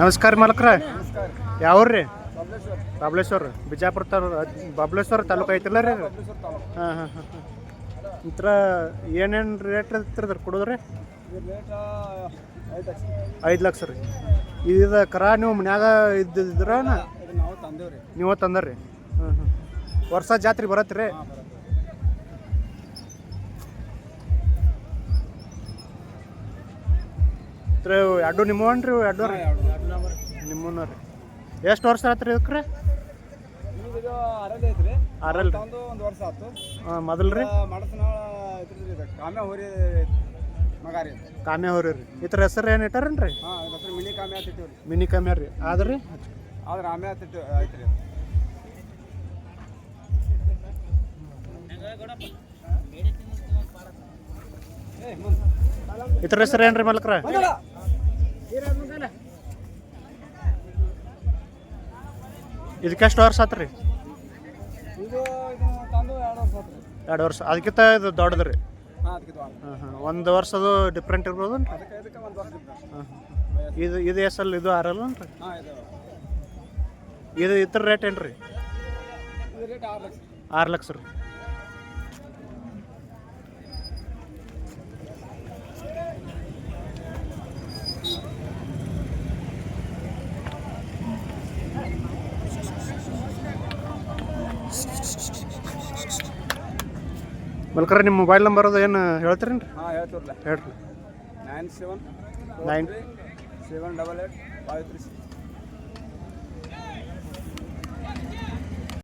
ನಮಸ್ಕಾರ ಮಾಲಕ್ರ. ಯಾವ್ರಿ ಬಬಲೇಶ್ವರ್. ಬಾಬ್ಲೇಶ್ವರ ಬಿಜಾಪುರ ತಾಲೂ ಬಾಬ್ಲೇಶ್ವರ ತಾಲೂಕು ಐತಿಲ್ಲ ರೀ ಹಾಂ ಹಾಂ ಹಾಂ ಹಾಂ. ಇಂತ್ರ ಏನೇನು ರೇಟ್ ಇರ್ತಿರ್ತಾರೆ ಕೊಡೋದ್ರಿ? ಇದು ಐದು ಲಕ್ಷ. ರೀ. ಇದು ಕರ ನೀವು ಮನ್ಯಾಗ ಇದ್ದಿದ್ರ ನೀವು ತಂದೇವ್ರಿ. ಹಾಂ ಹ್ಞೂ ವರ್ಷ ಜಾತ್ರೆ ಬರತ್ತೆ ರೀ ಹಾಂ ಬರೋದು ಎರಡು ನಿಮ್ಮವನ್ ರೀ ಎರಡು ರೀ. ನಿಮ್ಮನ್ನ ರೀ ಎಷ್ಟು ವರ್ಷ ಆತ್ರಿ ಇದಕ್ಕೆ ರೀ? ಅರಲ್ ರೀ. ಒಂದು ವರ್ಷ ಆಯ್ತು ಹಾಂ ಮೊದಲು ರೀ? ಕಾಮ್ಯ ಹೋರಿ ಮಗಾರಿ ರೀ ಕಾಮ್ಯ ಹೋರಿ ರೀ ಇದ್ರ ಹೆಸರು ಏನು ಇಟ್ಟಾರೇನು ರೀ ಹಾಂ ಹೆಸರು ಮಿನಿ ಕಾಮ್ಯ ಅಂತ ಇಟ್ಟಿವ್ರಿ. ಮಿನಿ ಕಾಮ್ಯ ರೀ. ಆದ್ರಿ? ಆದ್ರೆ ಆಮ್ಯ ಆತಿಟ್ಟು ಆಯ್ತು ಐತ್ರಿ ಇತರ ಹೆಸರು ಏನು ರೀ ಮಲ್ಕ್ರ ಇದಕ್ಕೆ ಎಷ್ಟು ವರ್ಷ ಆತ್ರಿ. ಎರಡು ವರ್ಷ. ಅದಕ್ಕಿಂತ ಇದು ದೊಡ್ಡದು. ರೀ ಹಾಂ ಒಂದು ವರ್ಷದು ಡಿಫ್ರೆಂಟ್ ಇರ್ಬೋದು ಇದು ಇದು ಎಸಲ್ ಇದು ಆರಲ್ಲ ಇದು ಇದು ಇದ್ರ ರೇಟ್ ಏನು ರೀ ಆರು ಲಕ್ಷ ರೀ. ಮಲ್ಕರ ನಿಮ್ಮ ಮೊಬೈಲ್ ನಂಬರ್ ಅದು ಏನು ಹೇಳ್ತೀರೇನು ರೀ ಹಾಂ ಹೇಳ್ತೀರಲ್ಲ ಹೇಳ್ರಿ. Nine seven nine seven double eight five three six.